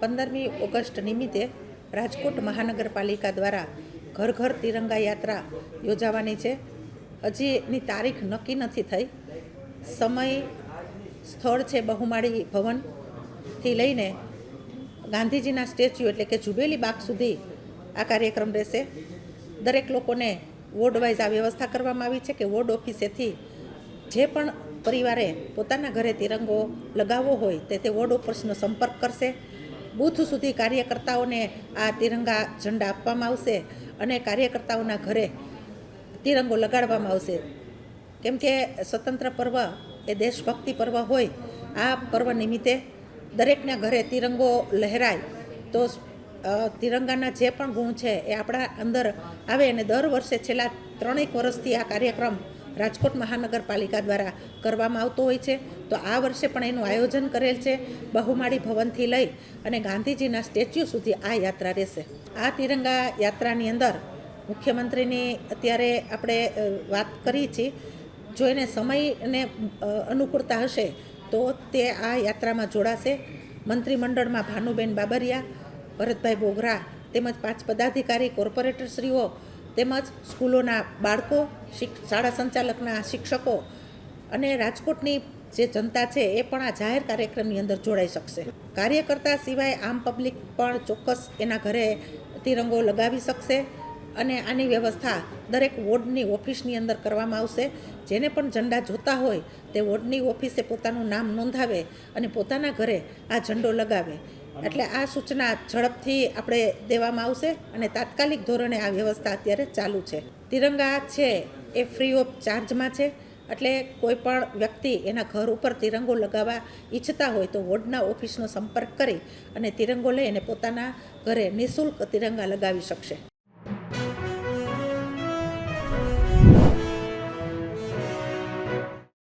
પંદરમી ઓગસ્ટ નિમિત્તે રાજકોટ મહાનગરપાલિકા દ્વારા ઘર ઘર તિરંગા યાત્રા યોજાવાની છે. હજી એની તારીખ નક્કી નથી થઈ. સમય સ્થળ છે બહુમાળી ભવનથી લઈને ગાંધીજીના સ્ટેચ્યુ એટલે કે જુબેલી બાગ સુધી આ કાર્યક્રમ રહેશે. દરેક લોકોને વોર્ડ વાઇઝ આ વ્યવસ્થા કરવામાં આવી છે કે વોર્ડ ઓફિસેથી જે પણ પરિવારે પોતાના ઘરે તિરંગો લગાવવો હોય તે તે વોર્ડ ઓફિસનો સંપર્ક કરશે. બૂથ સુધી કાર્યકર્તાઓને આ તિરંગા ઝંડા આપવામાં આવશે અને કાર્યકર્તાઓના ઘરે તિરંગો લગાડવામાં આવશે. કેમ કે સ્વતંત્ર પર્વ એ દેશભક્તિ પર્વ હોય, આ પર્વ નિમિત્તે દરેકના ઘરે તિરંગો લહેરાય. તો તિરંગાના જે પણ ગુણ છે એ આપણા અંદર આવે અને દર વર્ષે છેલ્લા ત્રણેક વર્ષથી આ કાર્યક્રમ રાજકોટ મહાનગરપાલિકા દ્વારા કરવામાં આવતો હોય છે. તો આ વર્ષે પણ એનું આયોજન કરેલ છે બહુમાળી ભવનથી લઈ અને ગાંધીજીના સ્ટેચ્યુ સુધી આ યાત્રા રહેશે. આ તિરંગા યાત્રાની અંદર મુખ્યમંત્રીની અત્યારે આપણે વાત કરી છીએ. જો એને સમયને અનુકૂળતા હશે તો તે આ યાત્રામાં જોડાશે. મંત્રીમંડળમાં ભાનુબેન બાબરિયા, ભરતભાઈ બોગરા તેમજ પાંચ પદાધિકારી, કોર્પોરેટરશ્રીઓ તેમજ સ્કૂલોના બાળકો શાળા સંચાલકના શિક્ષકો અને રાજકોટની જે જનતા છે એ પણ આ જાહેર કાર્યક્રમની અંદર જોડાઈ શકશે. કાર્યકર્તા સિવાય આમ પબ્લિક પણ ચોક્કસ એના ઘરે તિરંગો લગાવી શકશે અને આની વ્યવસ્થા દરેક વોર્ડની ઓફિસની અંદર કરવામાં આવશે. જેને પણ ઝંડા જોતા હોય તે વોર્ડની ઓફિસે પોતાનું નામ નોંધાવે અને પોતાના ઘરે આ ઝંડો લગાવે. એટલે આ સૂચના ઝડપથી આપણે દેવામાં આવશે અને તાત્કાલિક ધોરણે આ વ્યવસ્થા અત્યારે ચાલુ છે. તિરંગા છે એ ફ્રી ઓફ ચાર્જમાં છે. એટલે કોઈ પણ વ્યક્તિ એના ઘર ઉપર તિરંગો લગાવવા ઈચ્છતા હોય તો વોર્ડના ઓફિસનો સંપર્ક કરી અને તિરંગો લઈ અને પોતાના ઘરે નિઃશુલ્ક તિરંગા લગાવી શકશે.